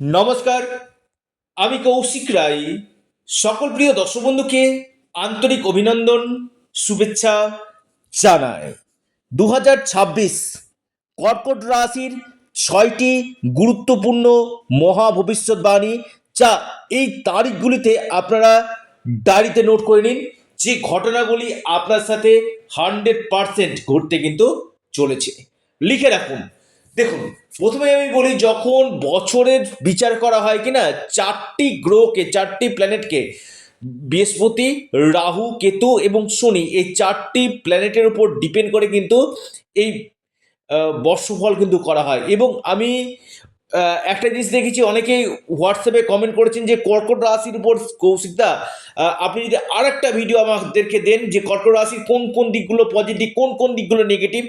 নমস্কার, আমি কৌশিক রায়। সকল প্রিয় দর্শক বন্ধুকে আন্তরিক অভিনন্দন, শুভেচ্ছা জানায়। দু হাজার ছাব্বিশ কর্কট রাশির ছয়টি গুরুত্বপূর্ণ মহা ভবিষ্যৎবাণী। যা এই তারিখগুলিতে আপনারা ডায়েরিতে নোট করে নিন। যে ঘটনাগুলি আপনার সাথে হান্ড্রেড পারসেন্ট ঘটতে কিন্তু চলেছে। লিখে রাখুন। দেখুন প্রথমে আমি বলি যখন বছরের বিচার করা হয় কি না চারটি গ্রহকে, চারটি প্ল্যানেটকে, বৃহস্পতি, রাহু, কেতু এবং শনি, এই চারটি প্ল্যানেটের উপর ডিপেন্ড করে কিন্তু এই বর্ষফল কিন্তু করা হয়। এবং আমি একটা জিনিস দেখেছি, অনেকেই হোয়াটসঅ্যাপে কমেন্ট করেছেন যে কর্কট রাশির উপর কৌশিকদা আপনি যদি আর একটা ভিডিও আমাদেরকে দেন যে কর্কট রাশির কোন কোন দিকগুলো পজিটিভ কোন কোন দিকগুলো নেগেটিভ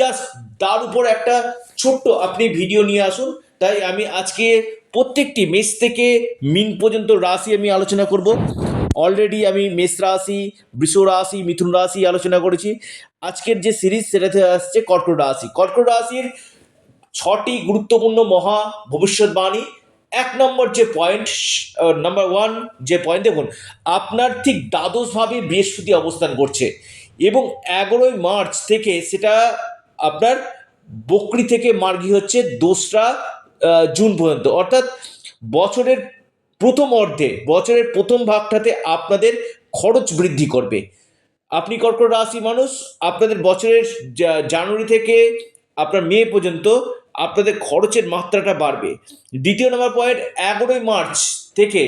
জাস্ট তার উপর একটা ছোট্ট আপনি ভিডিও নিয়ে আসুন। তাই আমি আজকে প্রত্যেকটি মেষ থেকে মিন পর্যন্ত রাশি আমি আলোচনা করব। অলরেডি আমি মেষ রাশি, বৃষ রাশি, মিথুন রাশি আলোচনা করেছি। আজকের যে সিরিজ সেটাতে আসছে কর্কট রাশি। কর্কট রাশির ছটি গুরুত্বপূর্ণ মহা ভবিষ্যৎবাণী। এক নম্বর যে পয়েন্ট নাম্বার ওয়ান যে পয়েন্ট দেখুন, আপনার ঠিক দ্বাদশভাবে বৃহস্পতি অবস্থান করছে এবং এগারোই মার্চ থেকে সেটা আপনার বকরি থেকে মার্গি হচ্ছে দোসরা জুন পর্যন্ত। অর্থাৎ বছরের প্রথম অর্ধে, বছরের প্রথম ভাগটাতে আপনাদের খরচ বৃদ্ধি করবে। আপনি কর্কট রাশি মানুষ, আপনাদের বছরের জানুয়ারি থেকে আপনার মে পর্যন্ত আপনাদের খরচের মাত্রাটা বাড়বে। দ্বিতীয় নম্বর পয়েন্ট এগারোই মার্চ থেকে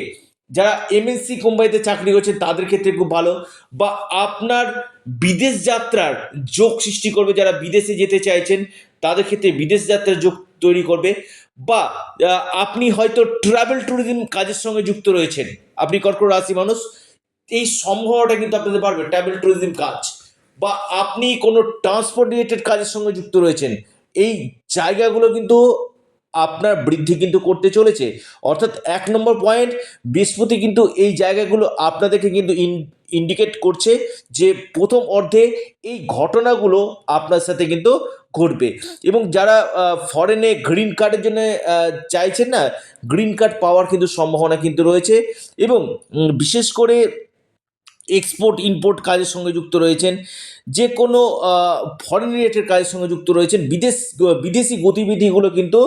যারা এমএনসি কোম্পানিতে চাকরি করছেন, তাদের ক্ষেত্রে খুব ভালো। বা আপনার বিদেশ যাত্রার যোগ সৃষ্টি করবে, যারা বিদেশে যেতে চাইছেন, তাদের ক্ষেত্রে বিদেশ যাত্রার যোগ তৈরি করবে। বা আপনি হয়তো ট্রাভেল ট্যুরিজম কাজের সঙ্গে যুক্ত রয়েছেন। আপনি কর্কট রাশি মানুষ, এই সম্ভাবনাটা কিন্তু আপনাদের বাড়বে ট্রাভেল ট্যুরিজম কাজ। বা আপনি কোনো ট্রান্সপোর্ট রিলেটেড কাজের সঙ্গে যুক্ত রয়েছেন এই জায়গাগুলো কিন্তু আপনার বৃদ্ধি কিন্তু করতে চলেছে। অর্থাৎ এক নম্বর পয়েন্ট বৃহস্পতি কিন্তু এই জায়গাগুলো আপনাদেরকে কিন্তু ইন ইন্ডিকেট করছে যে প্রথম অর্ধে এই ঘটনাগুলো আপনার সাথে কিন্তু ঘটবে। এবং যারা ফরেনে গ্রিন কার্ডের জন্য চাইছেন না গ্রিন কার্ড পাওয়ার কিন্তু সম্ভাবনা কিন্তু রয়েছে। এবং বিশেষ করে এক্সপোর্ট ইম্পোর্ট কাজের সঙ্গে যুক্ত রয়েছেন, যে কোনো ফরেন রিলেটেড কাজের সঙ্গে যুক্ত রয়েছেন, বিদেশ, বিদেশি গতিবিধিগুলো কিন্তু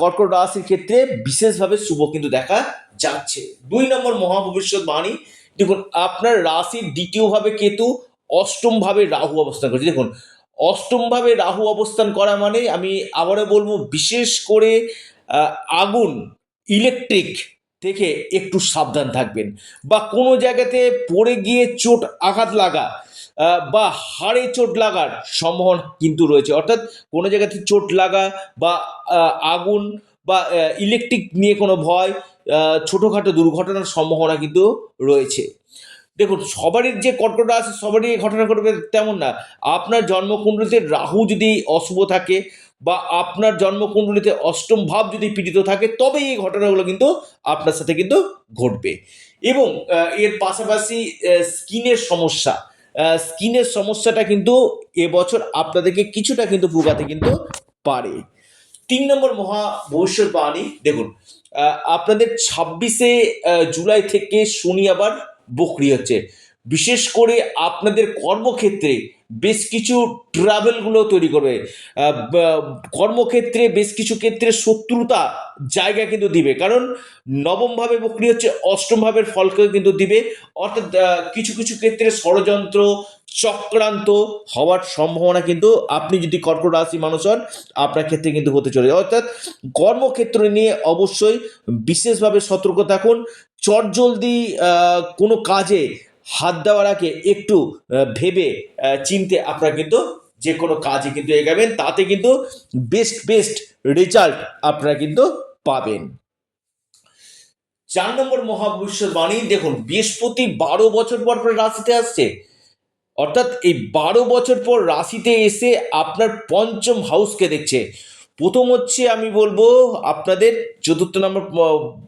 কর্কট রাশির ক্ষেত্রে বিশেষভাবে শুভ কিন্তু দেখা যাচ্ছে। দুই নম্বর মহা ভবিষ্যৎবাণী দেখুন আপনার রাশির দ্বিতীয়ভাবে কেতু অষ্টমভাবে রাহু অবস্থান করছে। দেখুন অষ্টমভাবে রাহু অবস্থান করা মানে আমি আবারও বলব, বিশেষ করে আগুন ইলেকট্রিক থেকে একটু সাবধান থাকবেন। বা কোনো জায়গাতে পড়ে গিয়ে চোট আঘাত লাগা বা হাড়ে চোট লাগার সম্ভাবনা কিন্তু রয়েছে। অর্থাৎ কোনো জায়গাতে চোট লাগা বা আগুন বা ইলেকট্রিক নিয়ে কোনো ভয় ছোটোখাটো দুর্ঘটনার সম্ভাবনা কিন্তু রয়েছে। দেখুন, সবারই যে কর্কট আছে, সবারই ঘটনা ঘটবে তেমন না। আপনার জন্মকুণ্ডলিতে রাহু যদি অশুভ থাকে বা আপনার জন্মকুণ্ডলিতে অষ্টম ভাব যদি পীড়িত থাকে তবে এই ঘটনাগুলো কিন্তু আপনার সাথে কিন্তু ঘটবে। এবং এর পাশাপাশি স্কিনের সমস্যা। স্কিনের সমস্যাটা কিন্তু এবছর আপনাদেরকে কিছুটা কিন্তু ভোগাতে কিন্তু পারে। তিন নম্বর মহা ভবিষ্যৎবাণী দেখুন আপনাদের ছাব্বিশে জুলাই থেকে শনি আবার বকরি হচ্ছে। বিশেষ করে আপনাদের কর্মক্ষেত্রে বেশ কিছু ট্রাভেলগুলো তৈরি করবে। কর্মক্ষেত্রে বেশ কিছু ক্ষেত্রে শত্রুতা জায়গা কিন্তু দিবে। কারণ নবমভাবে বকরি হচ্ছে অষ্টম ভাবের ফলকে কিন্তু দিবে। অর্থাৎ কিছু কিছু ক্ষেত্রে ষড়যন্ত্র, চক্রান্ত হওয়ার সম্ভাবনা কিন্তু আপনি যদি কর্কট রাশি মানুষ হন, আপনার ক্ষেত্রে কিন্তু হতে চলে অর্থাৎ কর্মক্ষেত্র নিয়ে অবশ্যই বিশেষভাবে সতর্ক থাকুন। চটজলদি কোনো কাজে হাত দেওয়ার আগে একটু ভেবে চিনতে আপনারা কিন্তু যে কোনো কাজে কিন্তু এগাবেন, তাতে কিন্তু বেস্ট বেস্ট রেজাল্ট আপনারা কিন্তু পাবেন। চার নম্বর মহাভবিষ্যৎবাণী দেখুন, বৃহস্পতি বারো বছর পর পর রাশিতে আসছে। অর্থাৎ এই বারো বছর পর রাশিতে এসে আপনার পঞ্চম হাউসকে দেখছে। প্রথম হচ্ছে আমি বলব আপনাদের চতুর্থ নম্বর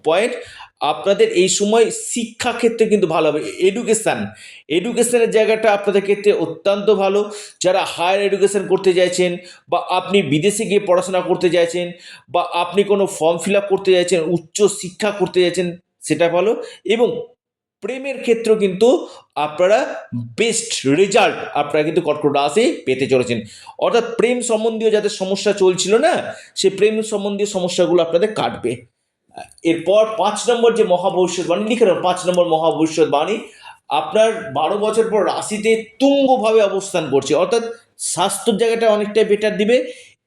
পয়েন্ট আপনাদের এই সময় শিক্ষা ক্ষেত্রে কিন্তু ভালো হবে। এডুকেশান এডুকেশনের জায়গাটা আপনাদের ক্ষেত্রে অত্যন্ত ভালো। যারা হায়ার এডুকেশন করতে চাইছেন বা আপনি বিদেশে গিয়ে পড়াশোনা করতে চাইছেন বা আপনি কোনো ফর্ম ফিল করতে চাইছেন, উচ্চ শিক্ষা করতে চাইছেন, সেটা ভালো। এবং প্রেমের ক্ষেত্রেও কিন্তু আপনারা বেস্ট রেজাল্ট আপনারা কিন্তু কর্কট রাশি পেতে চলেছেন। অর্থাৎ প্রেম সম্বন্ধীয় যাদের সমস্যা চলছিল না, সে প্রেম সম্বন্ধীয় সমস্যাগুলো আপনাদের কাটবে। এরপর পাঁচ নম্বর যে মহাভবিষ্যৎবাণী, লিখে রাখুন, পাঁচ নম্বর মহাভবিষ্যৎবাণী, আপনার বারো বছর পর রাশিতে তুঙ্গভাবে অবস্থান করছে। অর্থাৎ স্বাস্থ্যর জায়গাটা অনেকটাই বেটার দিবে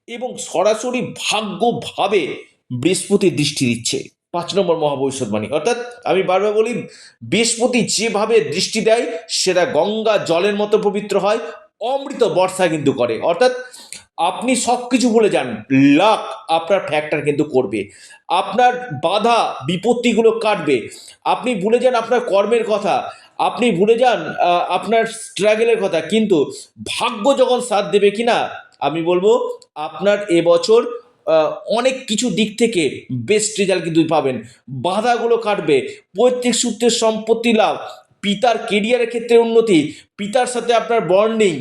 এবং সরাসরি ভাগ্যভাবে বৃহস্পতি দৃষ্টি দিচ্ছে পাঁচ নম্বর মহাভবিষ্যৎবাণী। অর্থাৎ আমি বারবার বলি, বৃহস্পতি যেভাবে দৃষ্টি দেয়, সেটা গঙ্গা জলের মতো পবিত্র হয়, অমৃত বর্ষা কিন্তু করে। অর্থাৎ আপনি সব কিছু ভুলে যান। লাক, আপনার ফ্যাক্টর কিন্তু করবে। আপনার বাধা, বিপত্তিগুলো কাটবে। আপনি ভুলে যান আপনার কর্মের কথা। আপনি ভুলে যান আপনার স্ট্রাগলের কথা। কিন্তু ভাগ্য যখন সাথ দেবে কি না আমি বলব আপনার এবছর অনেক কিছু দিক থেকে বেস্ট রেজাল্ট কিন্তু পাবেন। বাধাগুলো কাটবে। পৈতৃক সূত্রের সম্পত্তি লাভ পিতার কেরিয়ারের ক্ষেত্রে উন্নতি, পিতার সাথে আপনার বন্ডিং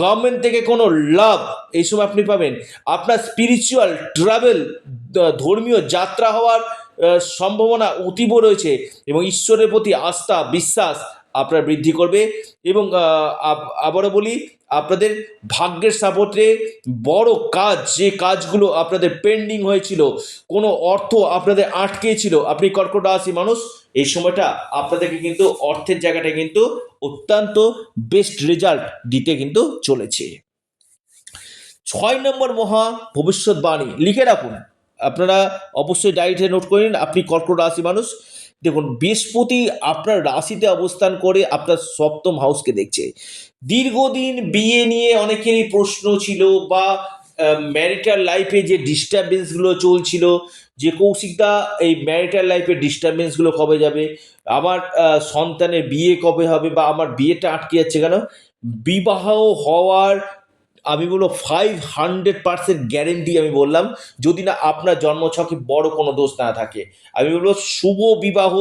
গভর্নমেন্ট থেকে কোনো লাভ এই সময় আপনি পাবেন। আপনার স্পিরিচুয়াল ট্রাভেল ধর্মীয় যাত্রা হওয়ার সম্ভাবনা অতীব রয়েছে এবং ঈশ্বরের প্রতি আস্থা, বিশ্বাস আপনার বৃদ্ধি করবে এবং আবারও বলি, আপনাদের ভাগ্যের সাপোর্টে বড় কাজ, যে কাজগুলো আপনাদের পেন্ডিং হয়েছিল, কোনো অর্থ আপনাদের আটকে ছিল আপনি কর্কট রাশি মানুষ, এই সময়টা আপনাদেরকে কিন্তু অর্থের জায়গাটা কিন্তু অত্যন্ত বেস্ট রেজাল্ট দিতে কিন্তু চলেছে। ছয় নম্বর মহা ভবিষ্যৎবাণী, লিখে রাখুন। আপনারা অবশ্যই ডায়েরিতে নোট করে নিন, আপনি কর্কট রাশি মানুষ দেখুন, বৃহস্পতি আপনার রাশিতে অবস্থান করে আপনার সপ্তম হাউসকে দেখছে। দীর্ঘদিন বিয়ে নিয়ে অনেকেরই প্রশ্ন ছিল বা ম্যারিটাল লাইফে যে ডিস্টারবেন্সগুলো চলছিল, যে কৌশিকদা এই ম্যারিটাল লাইফের ডিস্টারবেন্সগুলো কবে যাবে, আমার সন্তানের বিয়ে কবে হবে বা আমার বিয়েটা আটকে যাচ্ছে কেন? বিবাহ হওয়ার আমি বলব ফাইভ হান্ড্রেড পার্সেন্ট গ্যারেন্টি আমি বললাম, যদি না আপনার জন্মছকে বড় কোনো দোষ না থাকে। আমি বলব শুভ বিবাহ,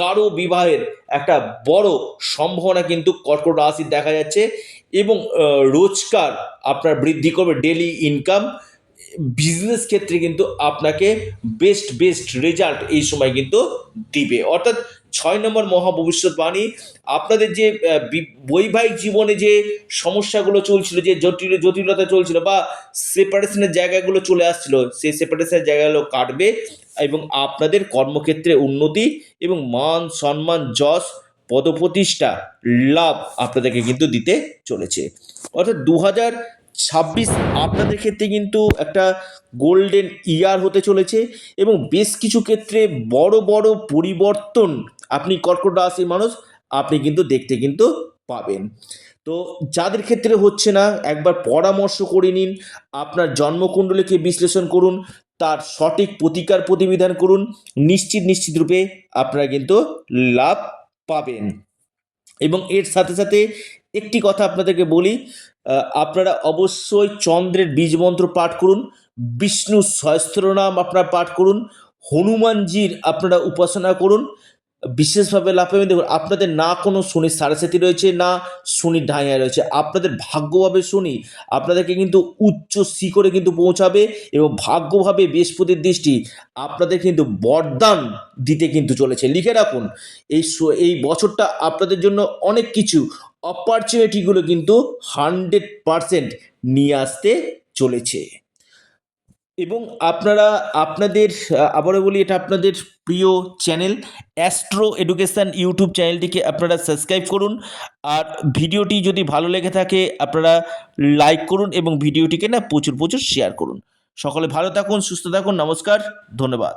গাঢ় বিবাহের একটা বড় সম্ভাবনা কিন্তু কর্কট রাশির দেখা যাচ্ছে এবং রোজকার আপনার বৃদ্ধি করবে ডেলি ইনকাম বিজনেস ক্ষেত্রে কিন্তু আপনাকে বেস্ট বেস্ট রেজাল্ট এই সময় কিন্তু দিবে। অর্থাৎ ছয় নম্বর মহা ভবিষ্যৎবাণী, আপনাদের যে বৈবাহিক জীবনে যে সমস্যাগুলো চলছিল, যে জটিল, জটিলতা চলছিল বা সেপারেশনের জায়গাগুলো চলে আসছিল, সেই সেপারেশনের জায়গাগুলো কাটবে এবং আপনাদের কর্মক্ষেত্রে উন্নতি এবং মান সম্মান, যশ, পদপ্রতিষ্ঠা, লাভ আপনাদেরকে কিন্তু দিতে চলেছে। অর্থাৎ দু হাজার ছাব্বিশ আপনাদের ক্ষেত্রে কিন্তু একটা গোল্ডেন ইয়ার হতে চলেছে এবং বেশ কিছু ক্ষেত্রে বড় বড় পরিবর্তন আপনি কর্কট রাশির মানুষ আপনি কিন্তু দেখতে কিন্তু পাবেন। তো যাদের ক্ষেত্রে হচ্ছে না, একবার পরামর্শ করে নিন, আপনার জন্মকুণ্ডলীকে বিশ্লেষণ করুন, তার সঠিক প্রতিকার প্রতিবিধান করুন, নিশ্চিত নিশ্চিত রূপে আপনারা কিন্তু লাভ পাবেন। এবং এর সাথে সাথে একটি কথা আপনাদেরকে বলি আপনারা অবশ্যই চন্দ্রের বীজ মন্ত্র পাঠ করুন, বিষ্ণু সহস্রনাম আপনারা পাঠ করুন, হনুমানজির আপনারা উপাসনা করুন, বিশেষভাবে লাভ পাবেন দেখুন, আপনাদের না কোনো শনির সাড়ে রয়েছে, না শনির ঢাইয়া রয়েছে, আপনাদের ভাগ্যভাবে শনি আপনাদেরকে কিন্তু উচ্চ শিখরে কিন্তু পৌঁছাবে এবং ভাগ্যভাবে বৃহস্পতির দৃষ্টি আপনাদের কিন্তু বরদান দিতে কিন্তু চলেছে। লিখে রাখুন, এই এই বছরটা আপনাদের জন্য অনেক কিছু অপরচুনিটিগুলো কিন্তু হান্ড্রেড পারসেন্ট নিয়ে আসতে চলেছে। এবং আপনারা, আপনাদের, আবারও বলি, এটা আপনাদের প্রিয় চ্যানেল অ্যাস্ট্রো এডুকেশান ইউটিউব চ্যানেলটিকে আপনারা সাবস্ক্রাইব করুন। আর ভিডিওটি যদি ভালো লেগে থাকে, আপনারা লাইক করুন এবং ভিডিওটিকে না প্রচুর প্রচুর শেয়ার করুন। সকলে ভালো থাকুন, সুস্থ থাকুন, নমস্কার, ধন্যবাদ।